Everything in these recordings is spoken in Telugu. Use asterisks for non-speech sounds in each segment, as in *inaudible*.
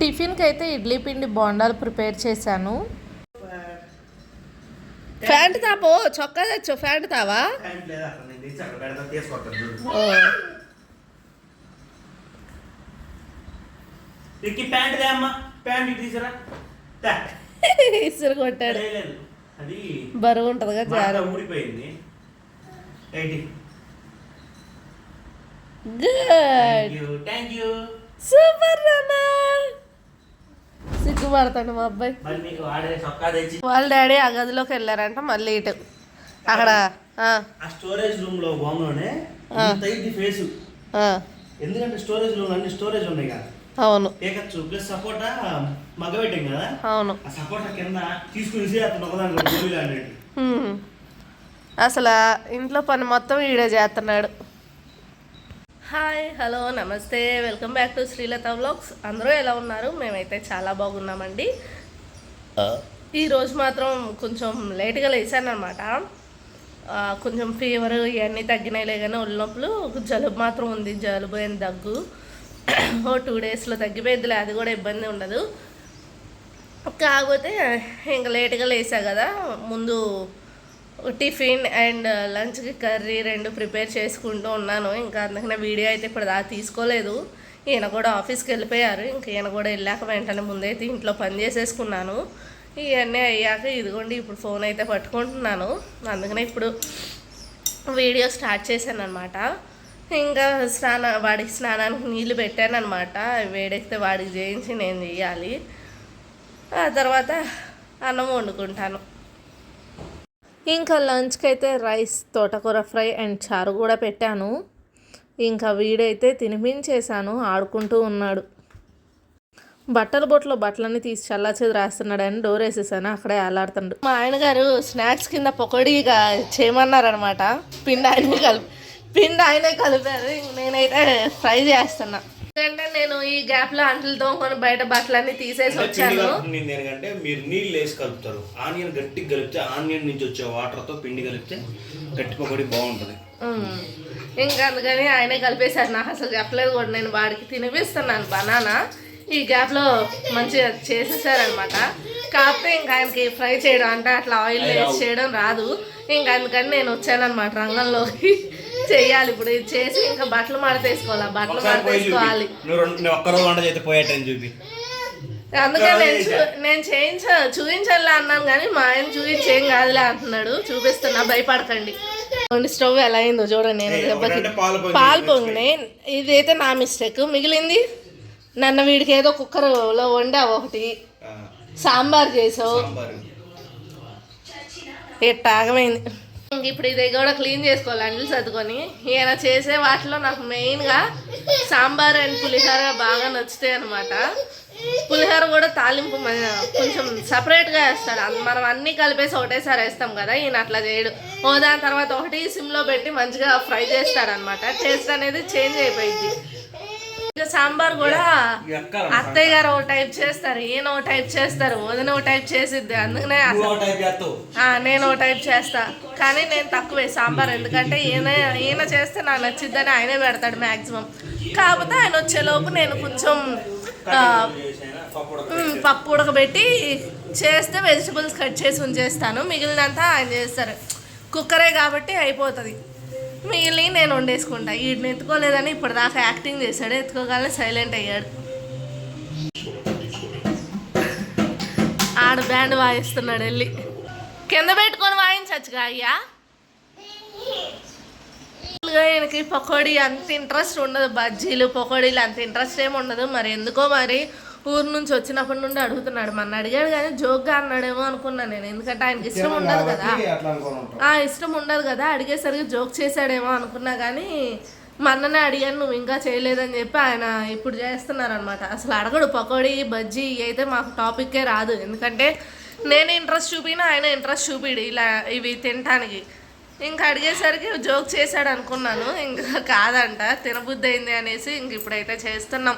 టిఫిన్కి అయితే ఇడ్లీ పిండి బోండాలు ప్రిపేర్ చేశాను. ఫ్యాంట్ తాపో చొక్కా తెచ్చు ఫ్యాంట్ తావా. ఇసురు కొట్టాడు. లేదు, లేదు. అది బరువు ఉంటుందిగా జారు. ఊడిపోయింది. Good thank you thank you super Rana సిగ్గుపడతాడు మా అబ్బాయి? వాళ్ళ డాడీ ఆ గదిలోకి వెళ్ళారంట మళ్ళీ ఇటు. అక్కడ ఆ, స్టోరేజ్ రూమ్లో ఫేస్ ఎందుకంటే స్టోరేజ్ రూమ్ అన్ని స్టోరేజ్ ఉన్నాయి కదా. అవును. ఏకచ్చు ప్లస్ సపోటా మగ్గబెట్టాం కదా. అవును. ఆ సపోటా కింద తీసుకుని అతను ఒకదాని. అసలు ఇంట్లో పని మొత్తం ఈడే చేస్తున్నాడు. హాయ్ హలో నమస్తే. Welcome back to Srilatha vlogs అందరూ ఎలా ఉన్నారు? మేమైతే చాలా బాగున్నామండి. ఈరోజు మాత్రం కొంచెం లేట్గా లేచాను అనమాట కొంచెం ఫీవర్ ఇవన్నీ తగ్గినాయిలే కానీ ఒళ్ళు నొప్పులు జలుబు మాత్రం ఉంది. జలుబు అండ్ దగ్గు. ఓ టూ డేస్లో తగ్గిపోయిద్దిలే అది కూడా ఇబ్బంది ఉండదు. కాకపోతే ఇంకా లేట్గా లేసా కదా. ముందు టిఫిన్ అండ్ లంచ్కి కర్రీ రెండు ప్రిపేర్ చేసుకుంటూ ఉన్నాను. ఇంకా అందుకనే వీడియో అయితే ఇప్పుడు దా తీసుకోలేదు. ఈయన కూడా ఆఫీస్కి వెళ్ళిపోయారు. ఇంకా ఈయన కూడా వెళ్ళాక వెంటనే ముందైతే ఇంట్లో పని చేసేసుకున్నాను. ఇవన్నీ అయ్యాక ఇదిగోండి ఇప్పుడు ఫోన్ అయితే పట్టుకుంటున్నాను. అందుకనే ఇప్పుడు వీడియో స్టార్ట్ చేశాను అనమాట ఇంకా స్నాన వాడికి స్నానానికి నీళ్ళు పెట్టాను అనమాట వేడెక్కితే వాడికి చేయించి నేను చేయాలి. ఆ తర్వాత అన్నం వండుకుంటాను. ఇంకా లంచ్కి అయితే రైస్ తోటకూర ఫ్రై అండ్ చారు కూడా పెట్టాను. ఇంకా వీడైతే తినిపించేశాను ఆడుకుంటూ ఉన్నాడు. బట్టల బొట్లో బట్టలన్నీ తీసి చల్లాచేది రాస్తున్నాడని డోర్ వేసేసాను అక్కడే అలాడుతున్నాడు మా ఆయన గారు స్నాక్స్ కింద పొకడిగా చేయమన్నారనమాట పిండి ఆయనే కలిపి పిండి ఆయనే కలిపారు. నేనైతే ఫ్రై చేస్తున్నా. ఎందుకంటే నేను ఈ గ్యాప్లో అంటలు తోముకొని బయట బట్టలన్నీ తీసేసి వచ్చాను. నేను ఎందుకంటే మీరు నీళ్ళు వేసి కలుపుతారు. ఆనియన్ గట్టిగా కలిపితే ఆనియన్ నుంచి వచ్చే వాటర్తో పిండి కలిపితే గట్టి పకోడీ బాగుంటుంది. ఇంకా అందుకని ఆయనే కలిపేశారు. నాకు అసలు చెప్పలేదు కూడా. నేను వాడికి తినిపిస్తున్నాను బనానా. ఈ గ్యాప్లో మంచిగా చేసేసారనమాట. కాకపోతే ఇంకా ఆయనకి ఫ్రై చేయడం అంటే అట్లా ఆయిల్ వేసి చేయడం రాదు. ఇంకా అందుకని నేను వచ్చానమాట రంగంలోకి. చెయ్యాలి. ఇప్పుడు ఇది చేసి ఇంకా బట్టలు మడతేసుకోవాలి బట్టలు మడతేసుకోవాలి ఒక్కరోజు వంట చేస్తే పోయేటని చూపి. అందుకని నేను నేను చేయించ చూపించాలి అన్నాను కానీ మా ఆయన చూపించేం కాదులే అంటున్నాడు. చూపిస్తున్నా భయపడకండి. స్టవ్ ఎలా అయిందో చూడండి నేను దెబ్బకి పాలు పొంగి పాలు పొంగినాయి. ఇదైతే నా మిస్టేక్. మిగిలింది నన్ను వీడికి ఏదో కుక్కర్లో వండావు ఒకటి. సాంబార్ చేసావు. సాంబారు. ఎట్ట ఆగమైంది. ఇంక ఇప్పుడు ఇది కూడా క్లీన్ చేసుకోవాలి అండ్లు సర్దుకొని. ఈయన చేసే వాటిలో నాకు మెయిన్గా సాంబార్ అండ్ పులిహోర బాగా నచ్చుతాయి అనమాట పులిహోర కూడా తాలింపు కొంచెం సపరేట్గా వేస్తాడు. మనం అన్నీ కలిపేసి ఒకటేసారి వేస్తాం కదా ఈయన అట్లా చేయడు. ఓ దాని తర్వాత ఒకటి సిమ్లో పెట్టి మంచిగా ఫ్రై చేస్తాడనమాట టేస్ట్ అనేది చేంజ్ అయిపోయింది ఇంకా సాంబార్ కూడా అత్తయ్య గారు ఒక టైప్ చేస్తారు ఈయన ఒక టైప్ చేస్తారు వదిన ఒక టైప్ చేసిద్ది. అందుకనే నేను ఓ టైప్ చేస్తా. కానీ నేను తక్కువే సాంబార్ ఎందుకంటే ఈయన ఈయన చేస్తే నాకు నచ్చిద్దని ఆయనే పెడతాడు మ్యాక్సిమం కాకపోతే ఆయన వచ్చేలోపు నేను కొంచెం పప్పు ఉడకబెట్టి చేస్తే వెజిటబుల్స్ కట్ చేసి ఉంచేస్తాను. మిగిలినంతా ఆయన చేస్తారు. కుక్కరే కాబట్టి అయిపోతుంది. మిగిలి నేను వండేసుకుంటా. వీడిని ఎత్తుకోలేదని ఇప్పటిదాకా యాక్టింగ్ చేశాడు. ఎత్తుకోగానే సైలెంట్ అయ్యాడు. ఆడ బ్యాండ్ వాయిస్తున్నాడు వెళ్ళి కింద పెట్టుకొని వాయించచ్చుగా అయ్యా? ఈయనకి పకోడీ అంత ఇంట్రెస్ట్ ఉండదు. బజ్జీలు పకోడీలు అంత ఇంట్రెస్ట్ ఏమి ఉండదు. మరి ఎందుకో మరి ఊరు నుంచి వచ్చినప్పటి నుండి అడుగుతున్నాడు. మన అడిగాడు కానీ జోక్గా అన్నాడేమో అనుకున్నాను నేను. ఎందుకంటే ఆయనకి ఇష్టం ఉండదు కదా. ఆ ఇష్టం ఉండదు కదా. అడిగేసరికి జోక్ చేశాడేమో అనుకున్నా కానీ మన్ననే అడిగాను నువ్వు ఇంకా చేయలేదని చెప్పి ఆయన ఇప్పుడు చేస్తున్నారనమాట అసలు అడగడు. పకోడీ బజ్జీ అయితే మాకు టాపిక్కే రాదు. ఎందుకంటే నేను ఇంట్రెస్ట్ చూపినా ఆయన ఇంట్రెస్ట్ చూపిడు ఇలా ఇవి తినటానికి. ఇంకా అడిగేసరికి జోక్ చేశాడు అనుకున్నాను. ఇంకా కాదంట తినబుద్ధి అయింది అనేసి ఇంక ఇప్పుడైతే చేస్తున్నాం.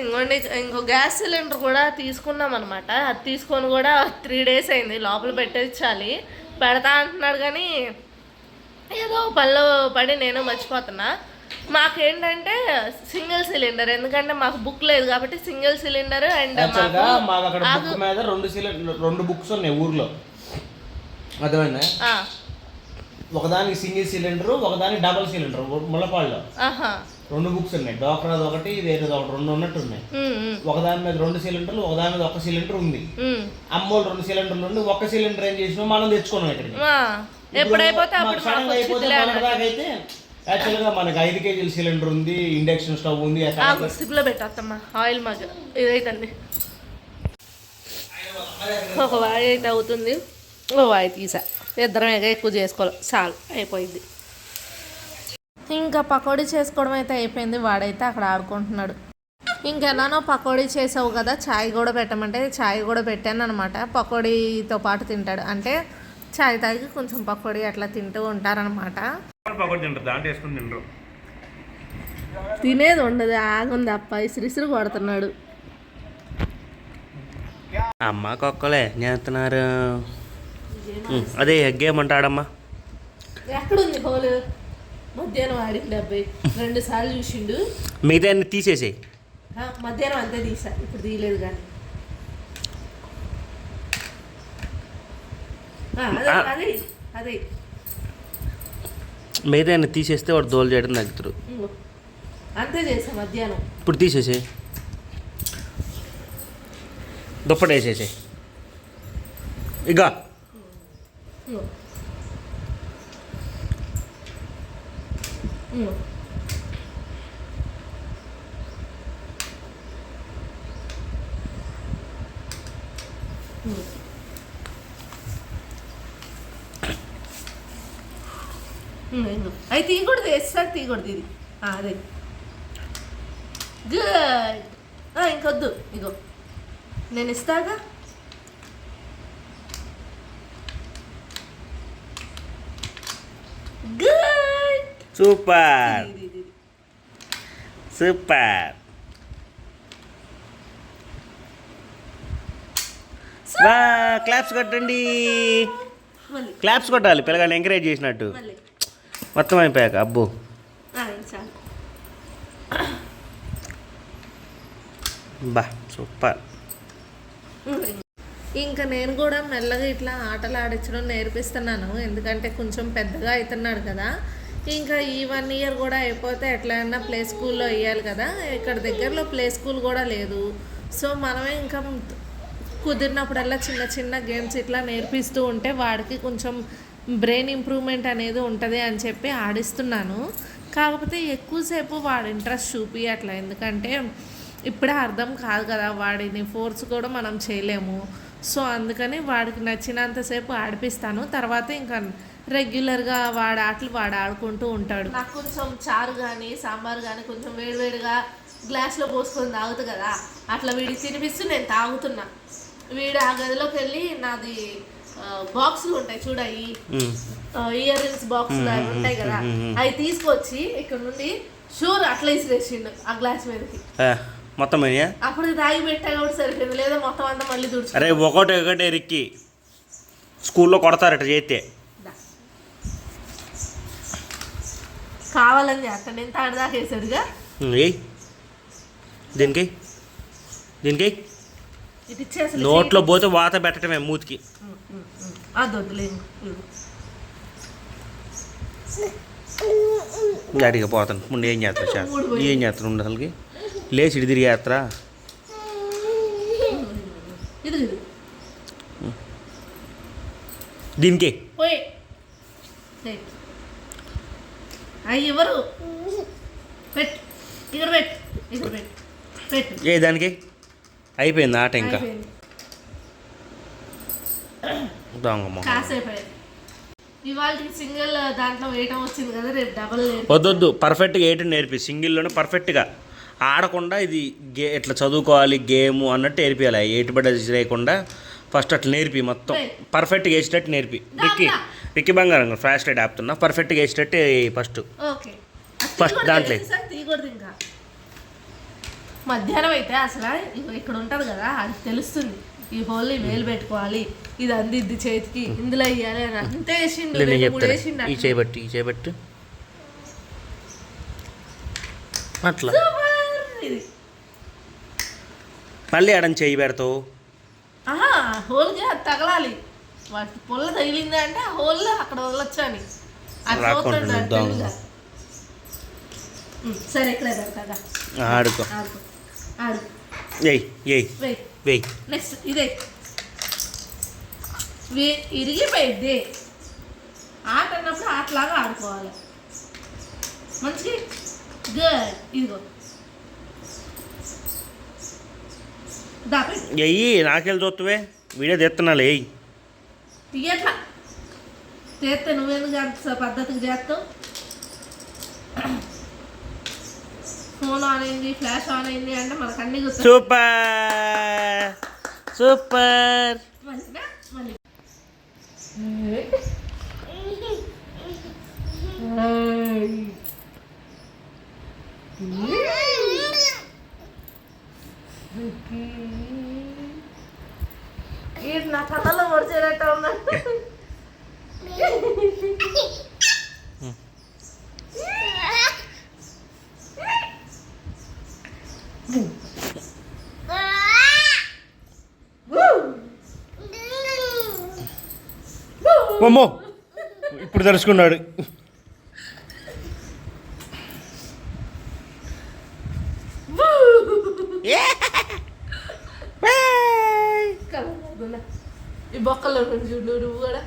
ఇంకోండి ఇంకో గ్యాస్ సిలిండర్ కూడా తీసుకున్నాం అనమాట అది తీసుకొని కూడా త్రీ డేస్ అయింది. లోపల పెట్టించాలి పెడతా అంటున్నాడు కానీ ఏదో పనిలో పడి నేను మర్చిపోతున్నా. మాకేంటంటే సింగిల్ సిలిండర్. ఎందుకంటే మాకు బుక్ లేదు కాబట్టి సింగిల్ సిలిండర్ అండ్ రెండు సిలిండర్ రెండు బుక్స్ ఉన్నాయి ఊర్లో. అర్థమైందా? ఒకదానికి సింగిల్ సిలిండర్ ఒకదానికి డబల్ సిలిండర్ ముళ్ళపాడులో ఆహా. రెండు బుక్స్ ఉన్నాయి. డోక్రాది ఒకటి వేరేది ఒకటి రెండు ఉన్నట్టు ఉన్నాయి. ఒకదాని మీద రెండు సిలిండర్లు ఒకదాని మీద ఒక సిలిండర్ ఉంది. అమ్మోళ్ళు రెండు సిలిండర్లు ఉండి ఒక సిలిండర్ ఏం చేసినా మనం తెచ్చుకున్నాం ఇక్కడికి. గా మనకి ఐదు కేజీల సిలిండర్ ఉంది ఇండక్షన్ స్టవ్ ఉంది సిప్లో పెట్టేస్తామ్మా ఆయిల్ మగ్గ ఇదైతండి ఒక వాయి అయితే అవుతుంది ఓ వాయి తీసా. ఇద్దరం ఎక్కువ చేసుకోవాలి చాలు అయిపోయింది. ఇంకా పకోడీ చేసుకోవడం అయితే అయిపోయింది. వాడైతే అక్కడ ఆడుకుంటున్నాడు. ఇంకెలానో పకోడీ చేసావు కదా ఛాయ్ కూడా పెట్టమంటే ఛాయ్ కూడా పెట్టాను అనమాట పకోడీతో పాటు తింటాడు. అంటే ఛాయ్ తాగి కొంచెం పకోడీ అట్లా తింటూ ఉంటారనమాట పకోడీ తింటారు? దాంట్లో వేసుకుని తింటారు. తినేది ఉండదు ఆగుంది అప్ప. ఇసిరిసిరి కొడుతున్నాడు. అమ్మ కొక్కలే చేస్తున్నారు? అదే గేమ్ అంటాడమ్మా ఎక్కడుంది హోల్? మధ్యాహ్నం ఆడిండు అబ్బాయి రెండు సార్లు చూసిండు. మిగతా తీసేసేయి మధ్యాహ్నం అంతే తీసా. ఇప్పుడు తీయలేదు కానీ. అదే. అదే మిగతా తీసేస్తే వాడు దోలు చేయడం తగ్గుతారు. అంతే చేసా మధ్యాహ్నం. ఇప్పుడు తీసేసేయి దుప్పటి వేసేసేయి ఇక ఇంగో. ఇంగో. ఇంగో. ఇంగో, ఇంగో. అవి తీయకూడదు వేస్తారు తీయకూడదు ఇది. అదే. గుడ్ ఇంకొద్దు. ఇగో. నేను ఇస్తాగా గుడ్ సూపర్. సూపర్ వా క్లాప్స్ కొట్టండి. క్లాప్స్ కొట్టాలి పిల్లగాని ఎంకరేజ్ చేసినట్టు. మొత్తం అయిపోయాక అబ్బో. బా సూపర్. ఇంకా నేను కూడా మెల్లగా ఇట్లా ఆటలు ఆడించడం నేర్పిస్తున్నాను. ఎందుకంటే కొంచెం పెద్దగా అవుతున్నాడు కదా. ఇంకా ఈ వన్ ఇయర్ కూడా అయిపోతే ఎట్లయినా ప్లే స్కూల్లో వేయాలి కదా. ఇక్కడ దగ్గరలో ప్లే స్కూల్ కూడా లేదు. సో మనమే ఇంకా కుదిరినప్పుడల్లా చిన్న చిన్న గేమ్స్ ఇట్లా నేర్పిస్తూ ఉంటే వాడికి కొంచెం బ్రెయిన్ ఇంప్రూవ్మెంట్ అనేది ఉంటుంది అని చెప్పి ఆడిస్తున్నాను. కాకపోతే ఎక్కువసేపు వాడు ఇంట్రెస్ట్ చూపి ఎందుకంటే ఇప్పుడే అర్థం కాదు కదా వాడిని ఫోర్స్ కూడా మనం చేయలేము. సో అందుకని వాడికి నచ్చినంతసేపు ఆడిపిస్తాను. తర్వాత ఇంకా రెగ్యులర్గా వాడు ఆటలు వాడు ఆడుకుంటూ ఉంటాడు. నాకు కొంచెం చారు కానీ సాంబార్ కానీ కొంచెం వేడివేడిగా గ్లాస్లో పోసుకొని తాగుతుంది కదా అట్లా వీడికి తినిపిస్తూ నేను తాగుతున్నా. వీడు ఆ గదిలోకి వెళ్ళి నాది బాక్సులు ఉంటాయి చూడయి ఇయర్ రింగ్స్ బాక్స్ అవి ఉంటాయి కదా అవి తీసుకొచ్చి ఇక్కడ నుండి షూర్ అట్లా ఇసిరేసిండు ఆ గ్లాస్ మీదకి. మొత్తం అయ్యా అప్పుడు తాగి పెట్టా కాబట్టి సరిపోయింది. లేదా మొత్తం అంతా మళ్ళీ తుడుచు అరే ఒకటి ఒకటి రిక్కి. స్కూల్లో కొడతారట చేస్తే కావాలని చేస్తాను నేను వేసాడుగా ఏయ్. దీనికి దీనికి నోట్లో పోతే వాత పెట్టడమే మూతికి. అది వద్దులేదు అడిగా పోతాను ముందు ఏం చేస్తారు సార్ ఏం చేస్తారు ఉండు అసలుకి? లేచి ఇటు తిరిగి ఇది దీనికి. పోయి. అవి ఎవరు? పెట్టు. ఇక్కడ పెట్టు. ఇక్కడ పెట్టు. పెట్టు. ఏ దానికి? అయిపోయింది ఆట ఇంకా. కాసేపు. ఇవాళ సింగిల్ దాంట్లో వేయటం వచ్చింది కదా రేపు డబల్ వద్దొద్దు పర్ఫెక్ట్గా ఏంటి నేర్పి. సింగిల్లోనే పర్ఫెక్ట్గా ఆడకుండా ఇది గే ఇట్లా చదువుకోవాలి గేమ్ అన్నట్టు నేర్పియాలి. ఎయిట్ బడ్ లేకుండా ఫస్ట్ అట్లా నేర్పి మొత్తం. పర్ఫెక్ట్గా వేసేటట్టు నేర్పి. రిక్కి రిక్కి బంగారం ఫాస్ట్ రైడ్ ఆపుతున్నా పర్ఫెక్ట్గా వేసేటట్టు ఫస్ట్ First. దాంట్లో. మధ్యాహ్నం అయితే అసలు ఇక్కడ ఉంటుంది కదా అది తెలుస్తుంది. ఈ హోల్ వేలు పెట్టుకోవాలి ఇది అందిద్ది చేతికి ఇందులో వేయాలి అని అంతే వేసిండు ఈ అట్లా. చేయబట్టి ఈ చేయబట్టి అట్లా. ఇది మళ్ళీ ఆడని చేయి పెడతావు. అది తగలాలి. వాటి పొల్ల తగిలింది అంటే ఆ హోల్లో అక్కడ వదలొచ్చు అని సరే ఇక్కడే ఆడుకో. ఆడుకో. ఆడు. ఏయ్ ఏయ్. వెయ్. వెయ్. నెక్స్ట్ ఇదే. వే- ఇరిగిపోయింది ఆట అన్నప్పుడు ఆటలాగా ఆడుకోవాలి. మంచిగా గుడ్. ఇదిగో. ఎయ్యి నాకెళ్ళి చూస్తావే వీడియో తెస్తున్నాలే తీయట్లా. చేస్తే నువ్వెందుకు అంత పద్ధతికి చేస్తావు ఫోన్ ఆన్ అయింది ఫ్లాష్ ఆన్ అయింది అంటే మనకు అన్ని సూపర్! సూపర్ మళ్ళీనా? మళ్ళీ ఏంటి నా కళ్ళలో పొడిచేటట్టు ఉన్నా అమ్మో! ఇప్పుడు తెలుసుకున్నాడు. ఈ బొక్కలో నుంచి చూడు నువ్వు కూడా.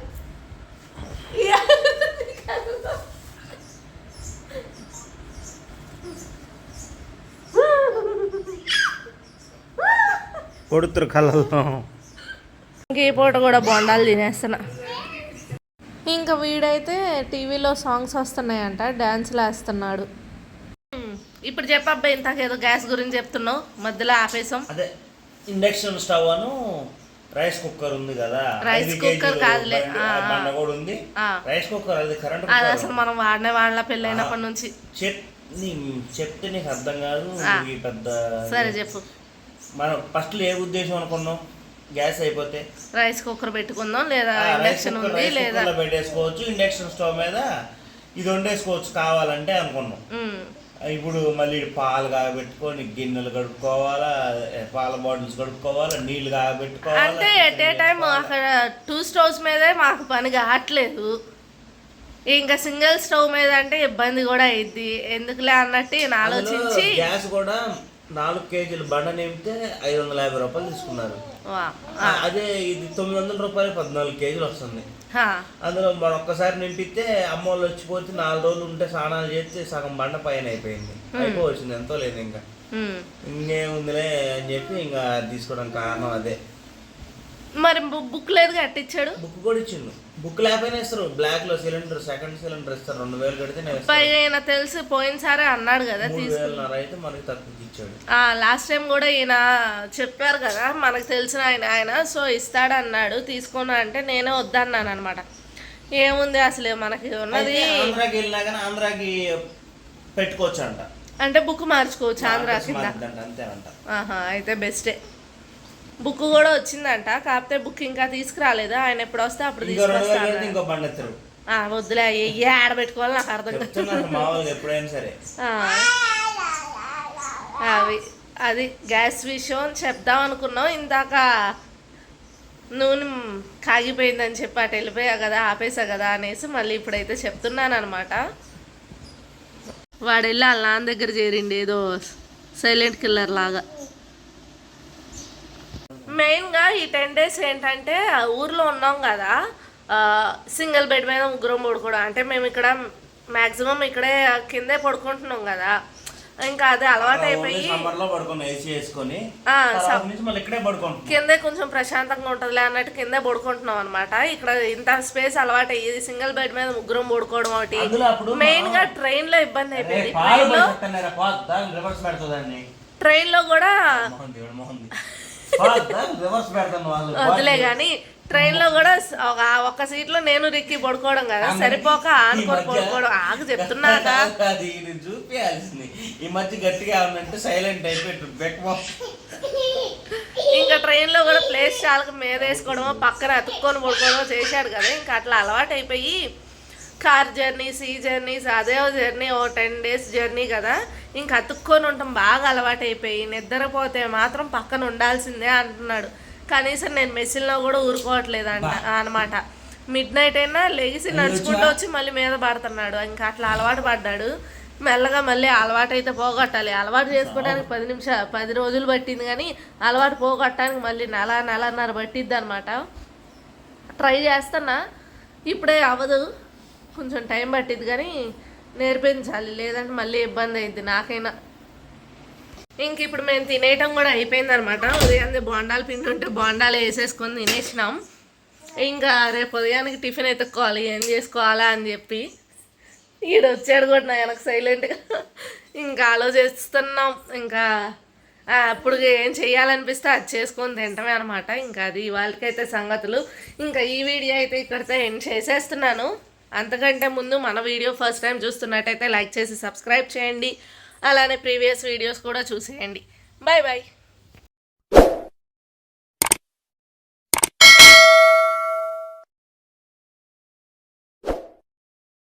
కొడుతురు కళ్ళల్లో. ఇంక పూట కూడా బొండాలు తినేస్తున్నా. ఇంకా వీడైతే టీవీలో సాంగ్స్ వస్తున్నాయంట డ్యాన్స్లు వేస్తున్నాడు ఇప్పుడు చెప్పబ్బా ఇంతకేదో గ్యాస్ గురించి చెప్తున్నావు మధ్యలో ఆపేసాం. అదే ఇండక్షన్ స్టవ్ అను రైస్ కుక్కర్ ఉంది కదా రైస్ కుక్కర్ కాదులే. బండి- కూడా ఉంది. ఆ. రైస్ కుక్కర్ అది కరెంట్ అది అసలు మనం వాడిన వాళ్ళ పెళ్ళైనప్పటి నుంచి. చెప్తే నీకు అర్థం కాదు పెద్ద సరే చెప్పు. మనం ఫస్ట్ ఏ ఉద్దేశం అనుకున్నాం? గ్యాస్ అయిపోతే. రైస్ కుక్కర్ పెట్టుకుందాం లేదా ఇండక్షన్ ఉంది లేదా? పెట్టేసుకోవచ్చు ఇండక్షన్ స్టవ్ మీద ఇది వండేసుకోవచ్చు కావాలంటే అనుకున్నాం. ఇప్పుడు మళ్ళీ పాలు కాబెట్టుకొని గిన్నెలు కడుక్కోవాలా పాల బాటిల్స్ కడుక్కోవాలా నీళ్ళు కాబెట్టుకోవాలా అంటే ఎట్ ఏ టైం అక్కడ టూ స్టవ్స్ మీదే మాకు పని కావట్లేదు. ఇంకా సింగిల్ స్టవ్ మీద అంటే ఇబ్బంది కూడా అయింది ఎందుకులే అన్నట్టు ఆలోచించి గ్యాస్ కూడా నాలుగు కేజీలు బండ నింపితే ఐదు వందల యాభై రూపాయలు తీసుకున్నారు. అదే ఇది తొమ్మిది వందల రూపాయలు పద్నాలుగు కేజీలు వస్తుంది. అందులో మనం ఒక్కసారి నింపితే అమ్మ వాళ్ళు వచ్చిపోతే నాలుగు రోజులు ఉంటే స్నానాలు చేస్తే సగం బండ పైన అయిపోయింది. అయిపోవచ్చింది ఎంతో లేదు ఇంకా. ఇంకేముందిలే అని చెప్పి ఇంకా తీసుకోవడం కారణం అదే. మరి బుక్ లేదు కట్టించాడు బుక్ కూడా ఇచ్చిండు. బుక్ లేకపోయినా ఇస్తారు. బ్లాక్లో సిలిండర్ సెకండ్ సిలిండర్ ఇస్తారు. రెండు వేలు కడితే పైగా ఈయన తెలిసి పోయినసారి అన్నాడు కదా మూడు తీసుకు. వేలన్నర అయితే మనకి తక్కువ ఇచ్చాడు. లాస్ట్ టైం కూడా ఈయన చెప్పారు కదా మనకు తెలిసిన ఆయన ఆయన సో ఇస్తాడు అన్నాడు తీసుకున్నా అంటే నేనే వద్దన్నాను అనమాట ఏముంది అసలు మనకి ఉన్నది? ఆంధ్రాకి వెళ్ళినా కానీ ఆంధ్రాకి పెట్టుకోవచ్చు అంట అంటే బుక్ మార్చుకోవచ్చు ఆంధ్రా కింద అయితే బెస్టే బుక్ కూడా వచ్చిందంట. కాకపోతే బుక్ ఇంకా తీసుకురాలేదు. ఆయన ఎప్పుడు వస్తే అప్పుడు ఇంకో రెండు వేలు తీసుకొస్తా కడితే అన్నాడు. ఇంకో బండి ఎత్తారు. ఆ, వద్దులే ఏ ఆడ పెట్టుకోవాలి నాకు అర్థం. అవి అది గ్యాస్ విషయం చెప్దాం అనుకున్నాం. ఇందాక నూనె కాగిపోయిందని చెప్పి అటు వెళ్ళిపోయా కదా ఆపేసా కదా అనేసి మళ్ళీ ఇప్పుడైతే చెప్తున్నాను అనమాట వాడు వెళ్ళి వాళ్ళ నాన్న దగ్గర చేరిండి ఏదో సైలెంట్ కిల్లర్ లాగా. మెయిన్గా ఈ టెన్ డేస్ ఏంటంటే ఊర్లో ఉన్నాం కదా సింగిల్ బెడ్ మీద ముగ్గురం పడుకోవడం. అంటే మేము ఇక్కడ మ్యాక్సిమం ఇక్కడే కిందే పడుకుంటున్నాం కదా. ఇంకా అదే అలవాటు అయిపోయి కిందే కొంచెం ప్రశాంతంగా ఉంటుందిలే అన్నట్టు కిందే పడుకుంటున్నాం అనమాట ఇక్కడ ఇంత స్పేస్ అలవాటు అయ్యి సింగిల్ బెడ్ మీద ముగ్గురం పడుకోవడం ఒకటి. మెయిన్గా ట్రైన్లో ఇబ్బంది అయిపోయింది. లో ట్రైన్లో కూడా వదిలే గాని ట్రైన్లో కూడా ఒక ఒక్క సీట్లో నేను రిక్కి పడుకోవడం కదా సరిపోక ఆనుకొని పడుకోవడం. *laughs* అది ఇది చూపించాల్సింది ఈ మధ్య గట్టిగా ఉన్నట్టు సైలెంట్ అయిపోయి ఇంకా ట్రైన్లో కూడా ప్లేస్ చాలా మీద వేసుకోవడమో పక్కన అతుక్కొని పడుకోవడమో చేశాడు కదా ఇంకా అట్లా అలవాటు అయిపోయి కార్ జర్నీస్ ఈ జర్నీస్ అదే జర్నీ ఓ టెన్ డేస్ జర్నీ కదా. ఇంక అతుక్కొని ఉంటాం బాగా అలవాటు అయిపోయి నిద్రపోతే మాత్రం పక్కన ఉండాల్సిందే అంటున్నాడు. కనీసం నేను మెస్సిల్లో కూడా ఊరుకోవట్లేదు అంట అనమాట. మిడ్ నైట్ అయినా లెగిసి నడుచుకుంటూ వచ్చి మళ్ళీ మీద పడుతున్నాడు. ఇంకా అట్లా అలవాటు పడ్డాడు. మెల్లగా మళ్ళీ అలవాటు అయితే పోగొట్టాలి. అలవాటు చేసుకోవడానికి పది నిమిషాలు పది రోజులు పట్టింది కానీ అలవాటు పోగొట్టడానికి మళ్ళీ నెల నెలన్నర పట్టిద్ది అనమాట. ట్రై చేస్తున్నా. ఇప్పుడే అవ్వదు. కొంచెం టైం పట్టిద్ది కానీ నేర్పించాలి లేదంటే మళ్ళీ ఇబ్బంది అయింది నాకైనా. ఇంక ఇప్పుడు మేము తినేయటం కూడా అయిపోయింది అనమాట ఉదయాన్నే బోండాలు పిండి ఉంటే బోండాలు వేసేసుకొని తినేసినాం. ఇంకా రేపు ఉదయానికి టిఫిన్ ఎత్తుక్కోవాలి ఏం చేసుకోవాలా అని చెప్పి ఈడు వచ్చాడు కూడా నా వెనక సైలెంట్గా. ఇంకా ఆలోచిస్తున్నాం. ఇంకా అప్పుడు ఏం చేయాలనిపిస్తే అది చేసుకొని తింటమే అనమాట. ఇంకా అది వాళ్ళకైతే సంగతులు. ఇంకా ఈ వీడియో అయితే ఇక్కడితో ఎండ్ చేసేస్తున్నాను. అంతకంటే ముందు మన వీడియో ఫస్ట్ టైం చూస్తున్నట్టయితే లైక్ చేసి సబ్స్క్రైబ్ చేయండి. అలానే ప్రీవియస్ వీడియోస్ కూడా చూసేయండి. Bye bye